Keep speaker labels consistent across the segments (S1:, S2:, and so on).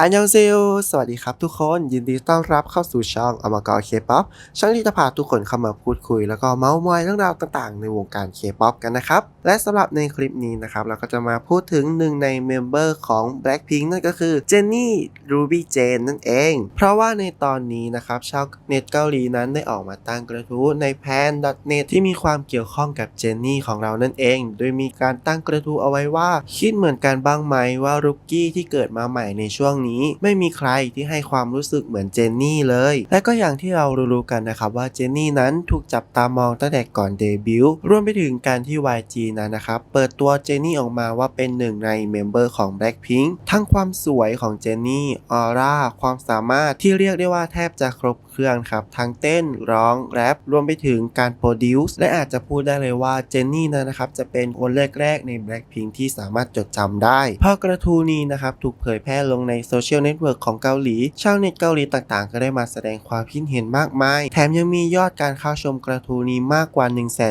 S1: อันยองเซลสวัสดีครับทุกคน ยินดีต้อนรับเข้าสู่ช่องอมกรเคป๊อปช่องที่จะพาทุกคนเข้ามาพูดคุย แล้วก็เมาส์มอยเรื่องราวต่างๆ ในวงการเคป๊อปกันนะครับ และสำหรับในคลิปนี้นะครับ เราก็จะมาพูดถึงหนึ่งในเมมเบอร์ของ Blackpink นั่นก็คือเจนนี่รูบี้เจนนั่นเอง เพราะว่าในตอนนี้นะครับชาวเน็ตเกาหลีนั้นได้ออกมาตั้งกระทู้ใน pan.net ที่มีความเกี่ยวข้องกับเจนนี่ของเรานั่นเอง โดยมีการตั้งกระทู้เอาไว้ว่า คิดเหมือนกันบ้างไหมว่ารุกกี้ที่เกิดมาใหม่ในช่วงนี้ไม่มีใครที่ให้ความรู้สึกเหมือนเจนนี่เลย และก็อย่างที่เรารู้ๆกันนะครับว่าเจนนี่นั้นถูกจับตามองตั้งแต่ก่อนเดบิวต์รวมไปถึงการที่ YG นั้นนะครับเปิดตัวเจนนี่ออกมาว่าเป็นหนึ่งในเมมเบอร์ของ Blackpink ทั้งความสวยของเจนนี่ออร่าความสามารถที่เรียกได้ว่าแทบจะครบเครื่องครับทั้งเต้นร้องแรปรวมไปถึงการโปรดิวซ์และอาจจะพูดได้เลยว่าเจนนี่นั้นนะครับจะเป็นคนแรกๆใน Blackpink ที่สามารถจดจำได้พอกระทูนี้นะครับถูกเผยแพร่ลงในโซเชียลเน็ตเวิร์กของเกาหลี ชาวเน็ตเกาหลีต่างๆ ก็ได้มาแสดงความคิดเห็นมากมาย แถมยังมียอดการเข้าชมกระทู้นี้มากกว่า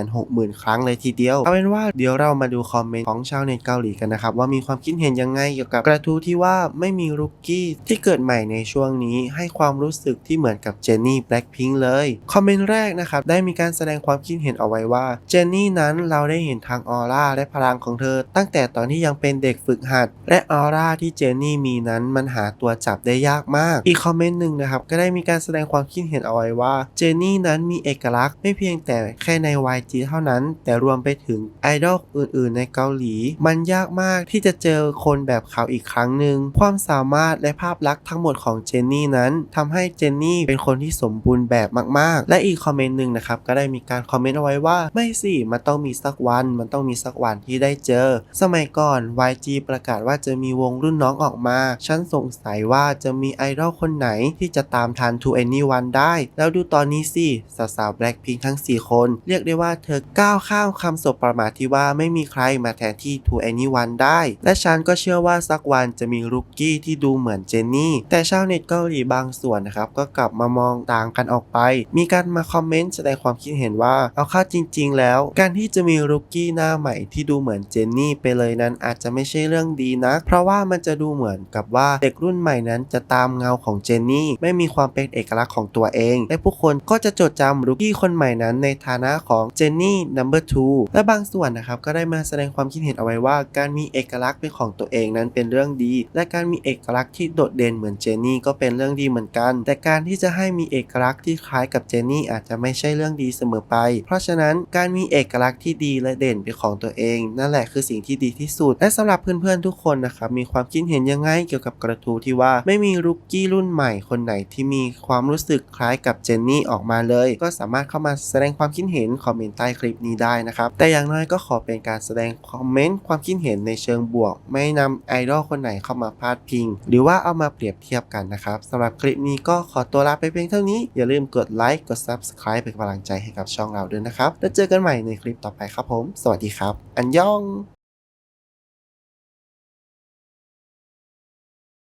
S1: 160,000 ครั้งเลยทีเดียว เอาเป็นว่าเดี๋ยวเรามาดูคอมเมนต์ของชาวเน็ตเกาหลีกันนะครับ ว่ามีความคิดเห็นยังไงเกี่ยวกับกระทู้ที่ว่าไม่มีรุกกี้ที่เกิดใหม่ในช่วงนี้ ให้ความรู้สึกที่เหมือนกับเจนนี่แบล็คพิงค์เลยคอมเมนต์แรกนะครับได้มีการแสดงความคิดเห็นเอาไว้ว่าเจนนี่นั้นเราได้เห็นทางออร่าและพลังของเธอ ตั้งแต่ตอนที่ยังเป็นเด็กฝึกหัด และออร่าที่เจนนี่มีนั้นมันหาตัวจับได้ยากมาก อีกคอมเมนต์หนึ่งนะครับ ก็ได้มีการแสดงความคิดเห็นเอาไว้ว่าเจนนี่นั้นมีเอกลักษณ์ไม่เพียงแต่แค่ใน YG เท่านั้น แต่รวมไปถึงไอดอลอื่น ๆ ในเกาหลี มันยากมากที่จะเจอคนแบบเขาอีกครั้งหนึ่งความสามารถและภาพลักษณ์ทั้งหมดของเจนนี่นั้นทำให้เจนนี่เป็นคนที่สมบูรณ์แบบมาก ๆ และอีกคอมเมนต์หนึ่งนะครับก็ได้มีการคอมเมนต์เอาไว้ว่าไม่สิมันต้องมีสักวัน มันต้องมีสักวันที่ได้เจอ สมัยก่อน YG ประกาศว่าจะมีวงรุ่นน้องออกมา ฉันสงสัยว่าจะมีไอดอลคนไหนที่จะตามทัน To Anyone ได้ แล้วดูตอนนี้สิ สาวๆ Blackpink ทั้ง 4 คน เรียกได้ว่าเธอก้าวข้ามคำสบประมาทที่ว่าไม่มีใครมาแทนที่ To Anyone ได้ และฉันก็เชื่อว่าสักวันจะมีรุกกี้ที่ดูเหมือนเจนนี่ แต่ชาวเน็ตเกาหลีบางส่วนนะครับ ก็กลับมามองต่างกันออกไป มีการมาคอมเมนต์แสดงความคิดเห็นว่าเอาเข้าจริง ๆ แล้ว การที่จะมีรุกกี้หน้าใหม่ที่ดูเหมือนเจนนี่ไปเลยนั้นอาจจะไม่ใช่เรื่องดีนะ เพราะว่ามันจะดูเหมือนกับว่าเด็กรุ่นใหม่นั้นจะตามเงาของเจนนี่ไม่มีความเป็นเอกลักษณ์ของตัวเอง และผู้คนก็จะจดจำรุกี้คนใหม่นั้นในฐานะของเจนนี่ number two และบางส่วนนะครับก็ได้มาแสดงความคิดเห็นเอาไว้ว่า การมีเอกลักษณ์เป็นของตัวเองนั้นเป็นเรื่องดี และการมีเอกลักษณ์ที่โดดเด่นเหมือนเจนนี่ก็เป็นเรื่องดีเหมือนกัน แต่การที่จะให้มีเอกลักษณ์ที่คล้ายกับเจนนี่อาจจะไม่ใช่เรื่องดีเสมอไป เพราะฉะนั้นการมีเอกลักษณ์ที่ดีและเด่นเป็นของตัวเอง นั่นแหละคือสิ่งที่ดีที่สุด และสำหรับเพื่อนๆทุกคนนะครับมีความคิดเห็นยังไงเกี่ยวกับกระทูที่ว่าไม่มีรุกกี้รุ่นใหม่คนไหนที่มีความรู้สึกคล้ายกับเจนนี่ออกมาเลย ก็สามารถเข้ามาแสดงความคิดเห็นคอมเมนต์ใต้คลิปนี้ได้นะครับ แต่อย่างน้อยก็ขอเป็นการแสดงคอมเมนต์ความคิดเห็นในเชิงบวก ไม่นำไอดอลคนไหนเข้ามาพาดพิง หรือว่าเอามาเปรียบเทียบกันนะครับสำหรับคลิปนี้ก็ขอตัวลาไปเพียงเท่านี้อย่าลืมกดไลค์กด Subscribe เป็นกำลังใจให้กับช่องเราด้วยนะครับแล้วเจอกันใหม่ในคลิปต่อไปครับผม สวัสดีครับ อันยอง